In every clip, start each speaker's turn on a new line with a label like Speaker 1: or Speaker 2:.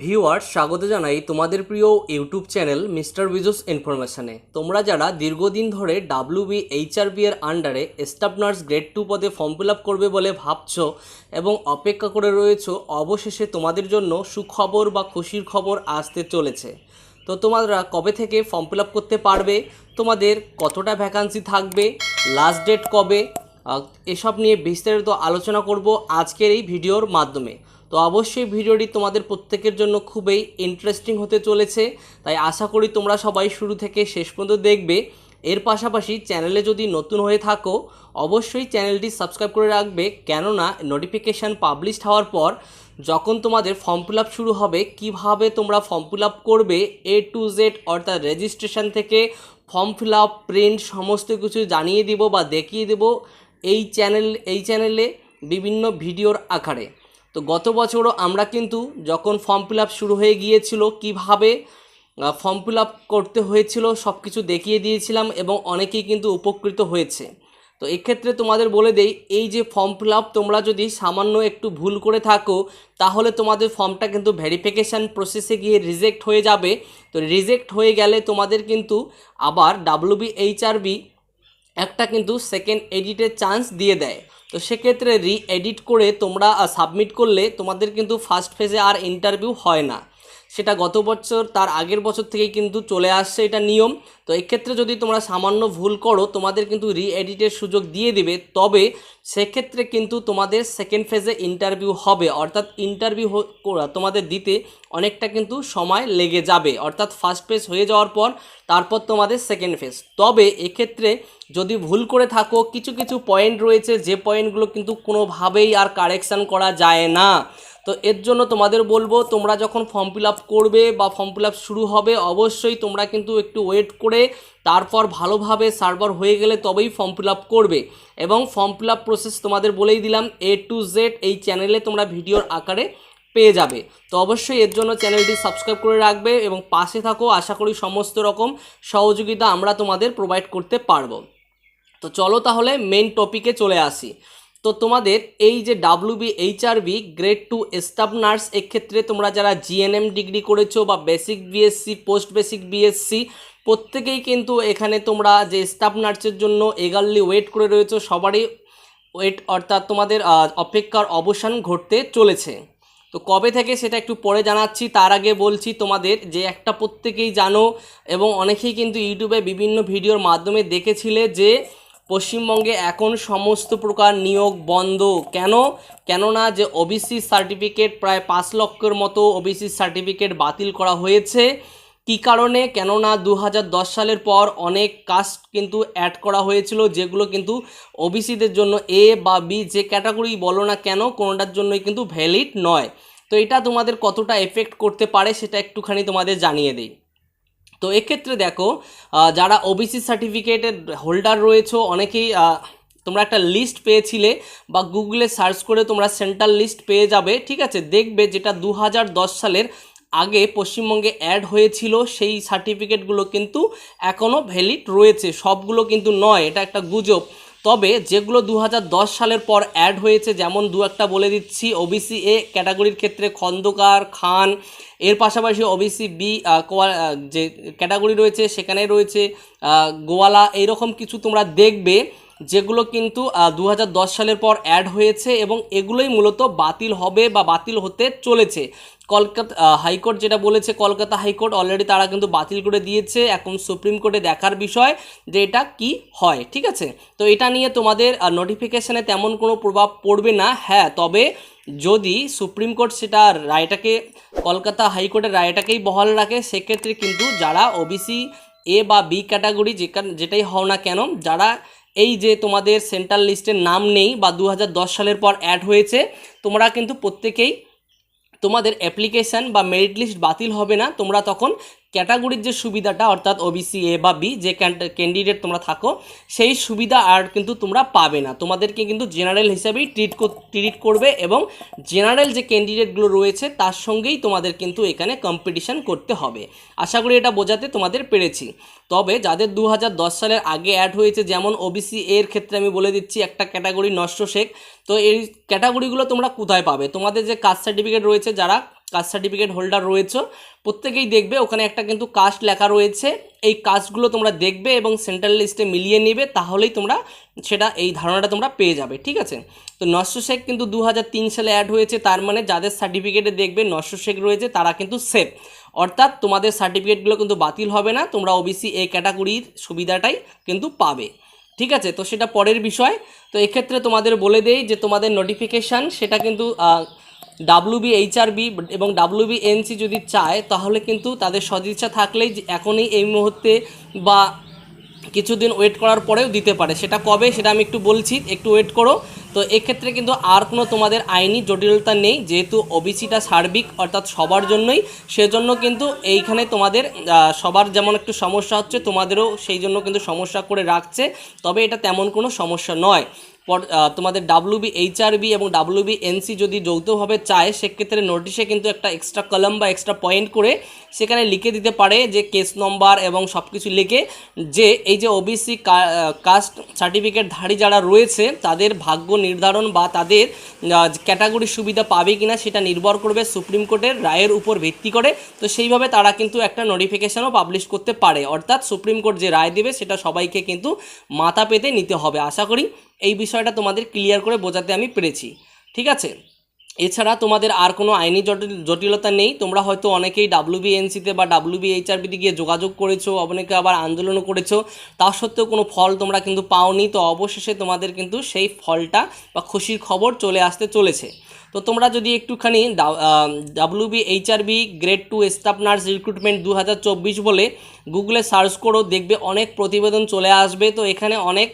Speaker 1: Viewer স্বাগত জানাই তোমাদের প্রিয় ইউটিউব চ্যানেল মিস্টার বিজুস ইনফরমেশনে। তোমরা যারা দীর্ঘদিন ধরে ডাব্লিউবি এইচআরবি এর আন্ডারে স্টাফ নার্স গ্রেড টু পদে ফর্ম ফিল আপ করবে বলে ভাবছ এবং অপেক্ষা করে রয়েছ, অবশেষে তোমাদের জন্য সুখবর বা খুশির খবর আসতে চলেছে। তো তোমরা কবে থেকে ফর্ম ফিল আপ করতে পারবে? তোমাদের কতটা ভ্যাকান্সি থাকবে? লাস্ট ডেট কবে? এসব নিয়ে বিস্তারিত আলোচনা করব আজকের এই ভিডিওর মাধ্যমে। তো অবশ্যই ভিডিওটি তোমাদের প্রত্যেকের জন্য খুবই ইন্টারেস্টিং হতে চলেছে। তাই আশা করি তোমরা সবাই শুরু থেকে শেষ পর্যন্ত দেখবে। এর পাশাপাশি চ্যানেলে যদি নতুন হয়ে থাকো, অবশ্যই চ্যানেলটি সাবস্ক্রাইব করে রাখবে। কেননা নোটিফিকেশান পাবলিশড হওয়ার পর, যখন তোমাদের ফর্ম ফিল শুরু হবে, কীভাবে তোমরা ফর্ম ফিল করবে এ টু জেড অর্থাৎ রেজিস্ট্রেশন থেকে ফর্ম ফিল প্রিন্ট সমস্ত কিছু জানিয়ে দিব বা দেখিয়ে দেব, এই চ্যানেল এই চ্যানেলে বিভিন্ন ভিডিওর আকারে। তো গত বছরও আমরা কিন্তু যখন ফর্ম ফিল শুরু হয়ে গিয়েছিল, কীভাবে ফর্ম ফিল করতে হয়েছিল সব কিছু দেখিয়ে দিয়েছিলাম এবং অনেকেই কিন্তু উপকৃত হয়েছে। তো এক্ষেত্রে তোমাদের বলে দেই, এই যে ফর্ম ফিল তোমরা যদি সামান্য একটু ভুল করে থাকো, তাহলে তোমাদের ফর্মটা কিন্তু ভেরিফিকেশান প্রসেসে গিয়ে রিজেক্ট হয়ে যাবে। তো রিজেক্ট হয়ে গেলে তোমাদের কিন্তু আবার ডাব্লিউবি এইচআরবি একটা কিন্তু সেকেন্ড এডিটের চান্স দিয়ে দেয়। তো সেক্ষেত্রে রি এডিট করে তোমরা সাবমিট করলে তোমাদের কিন্তু ফার্স্ট ফেজে আর ইন্টারভিউ হয় না। সেটা গত বছর, তার আগের বছর থেকেই কিন্তু চলে আসছে এটা নিয়ম। তো এক্ষেত্রে যদি তোমরা সামান্য ভুল করো, তোমাদের কিন্তু রি এডিটের সুযোগ দিয়ে দিবে। তবে সেক্ষেত্রে কিন্তু তোমাদের সেকেন্ড ফেজে ইন্টারভিউ হবে। অর্থাৎ ইন্টারভিউ তোমাদের দিতে অনেকটা কিন্তু সময় লেগে যাবে। অর্থাৎ ফার্স্ট ফেজ হয়ে যাওয়ার পর, তারপর তোমাদের সেকেন্ড ফেজ তবে এক্ষেত্রে যদি ভুল করে থাকো, কিছু কিছু পয়েন্ট রয়েছে, যে পয়েন্টগুলো কিন্তু কোনোভাবেই আর কারেকশান করা যায় না। তো এর জন্য তোমাদের বলব, তোমরা যখন ফর্ম ফিল আপ করবে বা ফর্ম ফিল আপ শুরু হবে, অবশ্যই তোমরা কিন্তু একটু ওয়েট করে, তারপর ভালোভাবে সার্ভার হয়ে গেলে তবেই ফর্ম ফিল আপ করবে। এবং ফর্ম ফিল আপ প্রসেস তোমাদের বলেই দিলাম এ টু জেড এই চ্যানেলে তোমরা ভিডিওর আকারে পেয়ে যাবে। তো অবশ্যই এর জন্য চ্যানেলটি সাবস্ক্রাইব করে রাখবে এবং পাশে থাকো, আশা করি সমস্ত রকম সহযোগিতা আমরা তোমাদের প্রোভাইড করতে পারব। তো চলো তাহলে মেন টপিকে চলে আসি। তো তোমাদের এই যে WB HRB grade two staff nurse এক্ষেত্রে তোমরা যারা জিএনএম ডিগ্রি করেছ বা basic BSc post basic BSc প্রত্যেকেই কিন্তু এখানে তোমরা যে স্টাফ নার্সের জন্য এগারলি ওয়েট করে রয়েছো, সবারই ওয়েট অর্থাৎ তোমাদের অপেক্ষার অবসান ঘটতে চলেছে। তো কবে থেকে সেটা একটু পরে জানাচ্ছি, তার আগে বলছি তোমাদের যে একটা প্রত্যেকেই জানো এবং অনেকেই কিন্তু ইউটিউবে বিভিন্ন ভিডিওর মাধ্যমে দেখেছিলে যে পশ্চিমবঙ্গে এখন সমস্ত প্রকার নিয়োগ বন্ধ। কেন? কেননা যে ওবিসি সার্টিফিকেট প্রায় পাঁচ লক্ষের মতো ওবিসি সার্টিফিকেট বাতিল করা হয়েছে। কী কারণে? কেননা দু হাজার দশ সালের পর অনেক কাস্ট কিন্তু অ্যাড করা হয়েছিল, যেগুলো কিন্তু ওবিসিদের জন্য এ বা বি যে ক্যাটাগরি বলো না কেন, কোনোটার জন্যই কিন্তু ভ্যালিড নয়। তো এটা তোমাদের কতটা এফেক্ট করতে পারে সেটা একটুখানি তোমাদের জানিয়ে দিই। তো এক্ষেত্রে দেখো যারা ওবিসি সার্টিফিকেটের হোল্ডার রয়েছে, অনেকেই তোমরা একটা লিস্ট পেয়েছিলে বা গুগলে সার্চ করে তোমরা সেন্ট্রাল লিস্ট পেয়ে যাবে, ঠিক আছে? দেখবে যেটা দু হাজার দশ সালের আগে পশ্চিমবঙ্গে অ্যাড হয়েছিল, সেই সার্টিফিকেটগুলো কিন্তু এখনও ভ্যালিড রয়েছে। সবগুলো কিন্তু নয়, এটা একটা গুজব। তবে যেগুলো দু হাজার দশ সালের পর অ্যাড হয়েছে, যেমন দু একটা বলে দিচ্ছি ওবিসি এ ক্যাটাগরির ক্ষেত্রে খন্দকার, খান, এর পাশাপাশি ওবিসি বি যে ক্যাটাগরি রয়েছে, সেখানে রয়েছে গোয়ালা, এইরকম কিছু তোমরা দেখবে। যেগুলো কিন্তু দু হাজার দশ সালের পর অ্যাড হয়েছে এবং এগুলোই মূলত বাতিল হবে বা বাতিল হতে চলেছে। কলকাতা হাইকোর্ট যেটা বলেছে, কলকাতা হাইকোর্ট অলরেডি তারা কিন্তু বাতিল করে দিয়েছে। এখন সুপ্রিম কোর্টে দেখার বিষয় যে এটা কি হয়, ঠিক আছে? তো এটা নিয়ে তোমাদের নোটিফিকেশানে তেমন কোনো প্রভাব পড়বে না। হ্যাঁ তবে যদি সুপ্রিম কোর্ট সেটা রায়টাকে, কলকাতা হাইকোর্টের রায়টাকেই বহাল রাখে, সেক্ষেত্রে কিন্তু যারা ওবিসি এ বা বি ক্যাটাগরি যেটাই হও না কেন, যারা এই যে তোমাদের সেন্ট্রাল লিস্টের নাম নেই বা দু হাজার দশ সালের পর অ্যাড হয়েছে, তোমরা কিন্তু প্রত্যেকেই তোমাদের অ্যাপ্লিকেশান বা মেরিট লিস্ট বাতিল হবে না, তোমরা তখন ক্যাটাগরির যে সুবিধাটা, অর্থাৎ ওবিসি এ বা বি যে ক্যান্ডিডেট তোমরা থাকো, সেই সুবিধা আর কিন্তু তোমরা পাবে না। তোমাদেরকে কিন্তু জেনারেল হিসাবেই ট্রিট ট্রিট করবে এবং জেনারেল যে ক্যান্ডিডেটগুলো রয়েছে, তার সঙ্গেই তোমাদের কিন্তু এখানে কম্পিটিশান করতে হবে। আশা করি এটা বোঝাতে তোমাদের পেরেছি। তবে যাদের দু হাজার দশ সালের আগে অ্যাড হয়েছে, যেমন ওবিসি এর ক্ষেত্রে আমি বলে দিচ্ছি, একটা ক্যাটাগরি নষ্ট শেখ, তো এই ক্যাটাগরিগুলো তোমরা কোথায় পাবে? তোমাদের যে কাস্ট সার্টিফিকেট রয়েছে, যারা কাস্ট সার্টিফিকেট হোল্ডার রয়েছে, প্রত্যেকেই দেখবে, ওখানে একটা কিন্তু কাস্ট লেখা রয়েছে। এই কাস্টগুলো তোমরা দেখবে এবং সেন্ট্রাল লিস্টে মিলিয়ে নেবে, তাহলেই তোমরা সেটা, এই ধারণাটা তোমরা পেয়ে যাবে, ঠিক আছে? তো নশো শেখ কিন্তু দু হাজার তিন সালে অ্যাড হয়েছে, তার মানে যাদের সার্টিফিকেটে দেখবে নশো শেখ রয়েছে, তারা কিন্তু সেফ অর্থাৎ তোমাদের সার্টিফিকেটগুলো কিন্তু বাতিল হবে না, তোমরা ওবিসি এ ক্যাটাগরির সুবিধাটাই কিন্তু পাবে, ঠিক আছে? তো সেটা পরের বিষয়। তো এক্ষেত্রে তোমাদের বলে দেই যে তোমাদের নোটিফিকেশান সেটা কিন্তু ডাব্লিউবি এইচআরবি এবং ডাব্লিউবি যদি চায়, তাহলে কিন্তু তাদের সদিচ্ছা থাকলেই এখনই এই মুহূর্তে বা কিছুদিন ওয়েট করার পরেও দিতে পারে। সেটা কবে, সেটা আমি একটু বলছি, একটু ওয়েট করো। তো এক্ষেত্রে কিন্তু আর কোনো তোমাদের আইনি জটিলতা নেই, যেহেতু ওবিসিটা সার্বিক, অর্থাৎ সবার জন্যই। সেজন্য কিন্তু এইখানে তোমাদের সবার যেমন একটু সমস্যা হচ্ছে, তোমাদেরও সেই জন্য কিন্তু সমস্যা করে রাখছে। তবে এটা তেমন কোনো সমস্যা নয়। তোমাদের ডাব্লিউবি এইচআরবি এবং ডাব্লিউবি এনসি যদি যৌথভাবে চায়, সেক্ষেত্রে নোটিশে কিন্তু একটা এক্সট্রা কলম বা এক্সট্রা পয়েন্ট করে সেখানে লিখে দিতে পারে যে কেস নম্বর এবং সব কিছু লিখে যে এই যে ওবিসি কাস্ট সার্টিফিকেটধারী যারা রয়েছে, তাদের ভাগ্য নির্ধারণ বা তাদের ক্যাটাগরি সুবিধা পাবে কিনা সেটা নির্ভর করবে সুপ্রিম কোর্টের রায়ের উপর ভিত্তি করে। তো সেইভাবে তারা কিন্তু একটা নোটিফিকেশনও পাবলিশ করতে পারে। অর্থাৎ সুপ্রিম কোর্ট যে রায় দেবে, সেটা সবাইকে কিন্তু মাথা পেতে নিতে হবে। আশা করি এই বিষয়টা তোমাদের ক্লিয়ার করে বোঝাতে আমি পেরেছি ঠিক আছে? এছাড়া তোমাদের আর কোনো আইনি জটিল, জটিলতা নেই। তোমরা হয়তো অনেকেই ডাব্লিউবিএনসিতে বা ডাব্লিউবিএইচআরবিতে গিয়ে যোগাযোগ করেছ, অনেকে আবার আন্দোলনও করেছ। তা সত্ত্বেও কোনো ফল তোমরা কিন্তু পাওনি। তো অবশেষে তোমাদের কিন্তু সেই ফলটা বা খুশির খবর চলে আসতে চলেছে। তো তোমরা যদি একটুখানি WB HRB grade two staff nurse recruitment দু হাজার চব্বিশ বলে গুগলে সার্চ করো, দেখবে অনেক প্রতিবেদন চলে আসবে। তো এখানে অনেক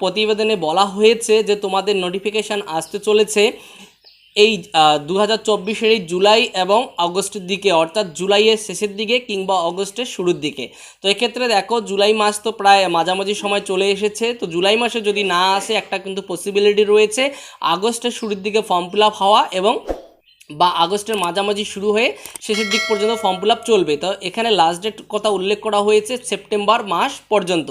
Speaker 1: প্রতিবেদনে বলা হয়েছে যে তোমাদের নোটিফিকেশান আসতে চলেছে। এই দু হাজার এই জুলাই এবং আগস্টের দিকে, অর্থাৎ জুলাইয়ের শেষের দিকে কিংবা অগস্টের শুরুর দিকে। তো এক্ষেত্রে দেখো, জুলাই মাস তো প্রায় মাঝামাঝি সময় চলে এসেছে। তো জুলাই মাসে যদি না আসে, একটা কিন্তু পসিবিলিটি রয়েছে, আগস্টের শুরুর দিকে ফর্ম ফিল আপ হওয়া এবং বা আগস্টের মাঝামাঝি শুরু হয়ে শেষের দিক পর্যন্ত ফর্ম ফিল চলবে। তো এখানে লাস্ট ডেট কথা উল্লেখ করা হয়েছে সেপ্টেম্বর মাস পর্যন্ত।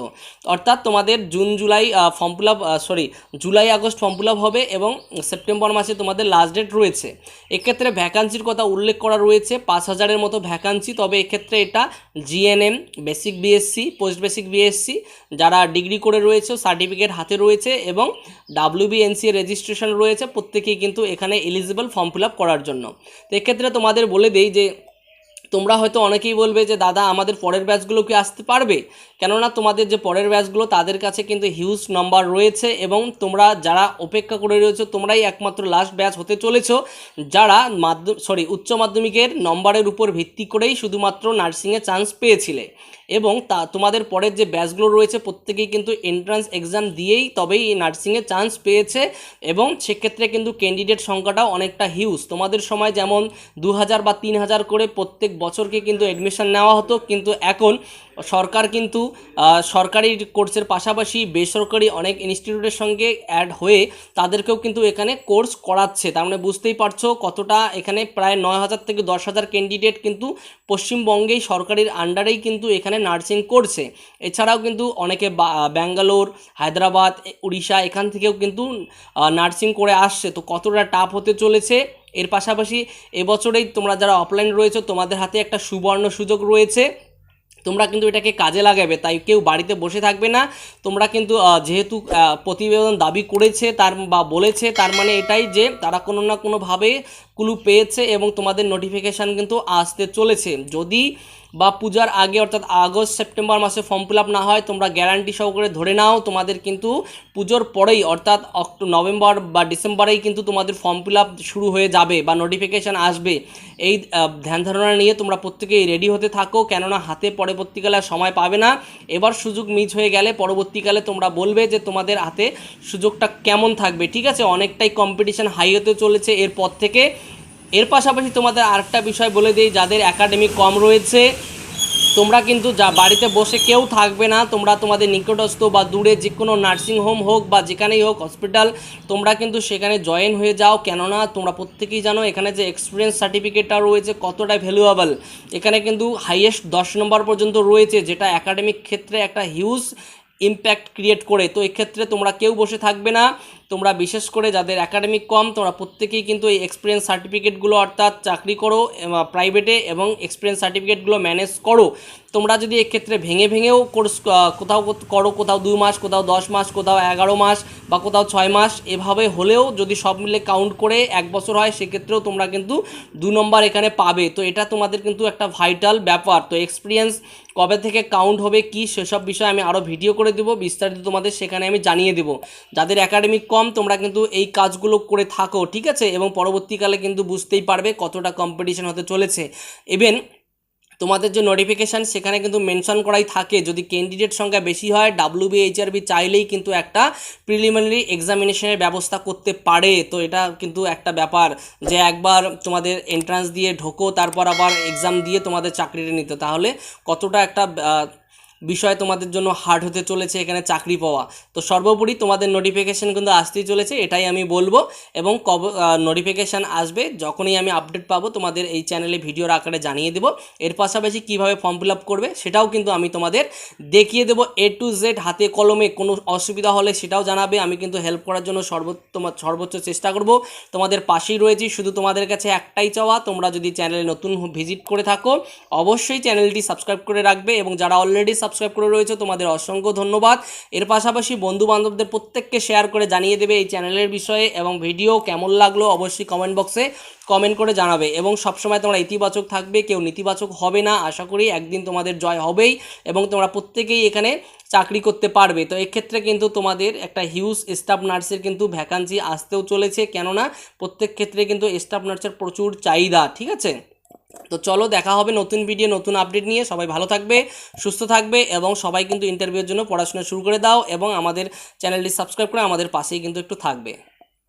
Speaker 1: অর্থাৎ তোমাদের June, July form fill sorry July, August form fill হবে এবং সেপ্টেম্বর মাসে তোমাদের লাস্ট ডেট রয়েছে। এক্ষেত্রে ভ্যাকান্সির কথা উল্লেখ করা রয়েছে, পাঁচ হাজারের মতো ভ্যাকান্সি তবে এক্ষেত্রে এটা GNM basic BSc post basic BSc যারা ডিগ্রি করে রয়েছে সার্টিফিকেট হাতে রয়েছে এবং ডাব্লিউবিএনসি রেজিস্ট্রেশন রয়েছে, প্রত্যেকেই কিন্তু এখানে এলিজিবল ফর্ম ফিল করার জন্য। তো এক্ষেত্রে তোমাদের বলে দেই যে, তোমরা হয়তো অনেকেই বলবে যে, দাদা, আমাদের পরের ব্যাচগুলো কি আসতে পারবে? কেননা তোমাদের যে পরের ব্যাচগুলো, তাদের কাছে কিন্তু হিউজ নাম্বার রয়েছে এবং তোমরা যারা অপেক্ষা করে রয়েছো, তোমরাই একমাত্র লাস্ট ব্যাচ হতে চলেছ। যারা মাধ্যম সরি উচ্চ মাধ্যমিকের নম্বরের উপর ভিত্তি করেই শুধুমাত্র নার্সিংয়ে চান্স পেয়েছিলে। এবং তা তোমাদের পরের যে ব্যাচগুলো রয়েছে প্রত্যেকেই কিন্তু এন্ট্রান্স এক্সাম দিয়েই তবেই নার্সিংয়ে চান্স পেয়েছে এবং সেক্ষেত্রে কিন্তু ক্যান্ডিডেট সংখ্যাটাও অনেকটা হিউজ তোমাদের সময় যেমন দু হাজার বা তিন হাজার করে প্রত্যেক বছরকে কিন্তু অ্যাডমিশন নেওয়া হতো, কিন্তু এখন সরকার কিন্তু সরকারি কোর্সের পাশাপাশি বেসরকারি অনেক ইনস্টিটিউটের সঙ্গে অ্যাড হয়ে তাদেরকেও কিন্তু এখানে কোর্স করাচ্ছে। তার মানে বুঝতেই পারছ কতটা এখানে প্রায় নয় হাজার থেকে দশ হাজার ক্যান্ডিডেট কিন্তু পশ্চিমবঙ্গেই সরকারের আন্ডারেই কিন্তু এখানে নার্সিং করছে। এছাড়াও কিন্তু অনেকে ব্যাঙ্গালোর, হায়দ্রাবাদ উড়িষ্যা এখান থেকেও কিন্তু নার্সিং করে আসছে। তো কতটা টাফ হতে চলেছে? এর পাশাপাশি এবছরেই তোমরা যারা অফলাইন রয়েছে তোমাদের হাতে একটা সুবর্ণ সুযোগ রয়েছে। তোমরা কিন্তু এটাকে কাজে লাগাবে, তাই কেউ বাড়িতে বসে থাকবে না। তোমরা কিন্তু যেহেতু প্রতিবেদন দাবি করেছে, তার বা বলেছে, তার মানে এটাই যে তারা কোনো না কোনোভাবে ক্লু পেয়েছে এবং তোমাদের নোটিফিকেশান কিন্তু আসতে চলেছে। যদি বা পূজার আগে, অর্থাৎ আগস্ট, সেপ্টেম্বর মাসে ফর্ম ফিল আপ না হয়, তোমরা গ্যারান্টি সহকারে ধরে নাও, তোমাদের কিন্তু পুজোর পরেই, অর্থাৎ অক্টো, নভেম্বর বা ডিসেম্বরেই কিন্তু তোমাদের ফর্ম ফিল আপ শুরু হয়ে যাবে বা নোটিফিকেশান আসবে। এই ধ্যান ধারণা নিয়ে তোমরা প্রত্যেকেই রেডি হতে থাকো, কেননা হাতে পরবর্তীকালে সময় পাবে না। এবার সুযোগ মিস হয়ে গেলে পরবর্তীকালে তোমরা বলবে যে তোমাদের হাতে সুযোগটা কেমন থাকবে, ঠিক আছে? অনেকটাই কম্পিটিশান হাই হতে চলেছে, এরপর থেকে এর পাশাপাশি তোমাদের আরেকটা বিষয় বলে দিই, যাদের একাডেমি কম রয়েছে, তোমরা কিন্তু যা বাড়িতে বসে কেউ থাকবে না, তোমরা তোমাদের নিকটস্থ বা দূরে যে কোনো নার্সিং হোম হোক বা যেখানেই হোক হসপিটাল তোমরা কিন্তু সেখানে জয়েন হয়ে যাও। কেননা, তোমরা প্রত্যেকেই জানো, এখানে যে এক্সপিরিয়েন্স সার্টিফিকেটটা রয়েছে, কতটা ভ্যালুয়েবল এখানে কিন্তু হাইয়েস্ট দশ নম্বর পর্যন্ত রয়েছে, যেটা একাডেমিক ক্ষেত্রে একটা হিউজ ইম্প্যাক্ট ক্রিয়েট করে। তো এক্ষেত্রে তোমরা কেউ বসে থাকবে না। তোমরা বিশেষ করে যাদের একাডেমিক কম, তোমরা প্রত্যেকেই কিন্তু এই এক্সপিরিয়েন্স সার্টিফিকেটগুলো অর্থাৎ চাকরি করো প্রাইভেটে এবং এক্সপিরিয়েন্স সার্টিফিকেটগুলো ম্যানেজ করো। তোমরা যদি এক্ষেত্রে ভেঙে ভেঙেও কোর্স কোথাও করো, কোথাও দু মাস, কোথাও দশ মাস, কোথাও এগারো মাস বা কোথাও ছয় মাস, এভাবে হলেও যদি সব মিলে কাউন্ট করে এক বছর হয়, সেক্ষেত্রেও তোমরা কিন্তু দু নম্বর এখানে পাবে। তো এটা তোমাদের কিন্তু একটা ভাইটাল ব্যাপার। তো এক্সপিরিয়েন্স কবে থেকে কাউন্ট হবে, কি সেসব বিষয়ে আমি আরও ভিডিও করে দেবো, বিস্তারিত তোমাদের সেখানে আমি জানিয়ে দেবো। যাদের একাডেমিক কম তোমরা কিন্তু এই কাজগুলো করে থাকো, ঠিক আছে? এবং পরবর্তীকালে কিন্তু বুঝতেই পারবে কতটা কম্পিটিশন হতে চলেছে। ইভেন তোমাদের যে নোটিফিকেশান সেখানে কিন্তু মেনশন করাই থাকে, যদি ক্যান্ডিডেট সংখ্যা বেশি হয় ডাব্লিউবি এইচআরবি চাইলেই কিন্তু একটা প্রিলিমিনারি এক্সামিনেশনের ব্যবস্থা করতে পারে। তো এটা কিন্তু একটা ব্যাপার যে একবার তোমাদের এন্ট্রান্স দিয়ে ঢোকো, তারপর আবার এক্সাম দিয়ে তোমাদের চাকরিটা নিতে। তাহলে কতটা একটা বিষয় তোমাদের জন্য হার্ড হতে চলেছে, এখানে চাকরি পাওয়া। তো সর্বোপরি তোমাদের নোটিফিকেশান কিন্তু আসতেই চলেছে, এটাই আমি বলব। এবং কব নোটিফিকেশান আসবে, যখনই আমি আপডেট পাবো, তোমাদের এই চ্যানেলে ভিডিওর আকারে জানিয়ে দেবো। এর পাশাপাশি কীভাবে ফর্ম ফিল আপ করবে, সেটাও কিন্তু আমি তোমাদের দেখিয়ে দেবো। এ টু জেড হাতে কলমে কোনো অসুবিধা হলে সেটাও জানাবে, আমি কিন্তু হেল্প করার জন্য সর্বোত্তম সর্বোচ্চ চেষ্টা করব। তোমাদের পাশেই রয়েছি, শুধু তোমাদের কাছে একটাই চাওয়া, তোমরা যদি চ্যানেলে নতুন ভিজিট করে থাকো, অবশ্যই চ্যানেলটি সাবস্ক্রাইব করে রাখবে। এবং যারা অলরেডি সাবস্ক্রাইব করে রয়েছে, তোমাদের অসংখ্য ধন্যবাদ। এর পাশাপাশি বন্ধু বান্ধবদের প্রত্যেককে শেয়ার করে জানিয়ে দেবে এই চ্যানেলের বিষয়ে এবং ভিডিও কেমন লাগল অবশ্যই কমেন্ট বক্সে কমেন্ট করে জানাবে। এবং সবসময় তোমরা ইতিবাচক থাকবে, কেউ নেতিবাচক হবে না, আশা করি একদিন তোমাদের জয় হবেই এবং তোমরা প্রত্যেকেই এখানে চাকরি করতে পারবে। তো এক্ষেত্রে কিন্তু তোমাদের একটা হিউজ স্টাফ নার্সের কিন্তু ভ্যাকান্সি আসতেও চলেছে, কেননা প্রত্যেক ক্ষেত্রে কিন্তু স্টাফ নার্সের প্রচুর চাহিদা, ঠিক আছে? তো চলো দেখা হবে নতুন ভিডিও নতুন আপডেট নিয়ে। সবাই ভালো থাকবে, সুস্থ থাকবে এবং সবাই কিন্তু ইন্টারভিউর জন্য পড়াশোনা শুরু করে দাও এবং আমাদের চ্যানেলটি সাবস্ক্রাইব করে আমাদের পাশেই কিন্তু একটু থাকবে।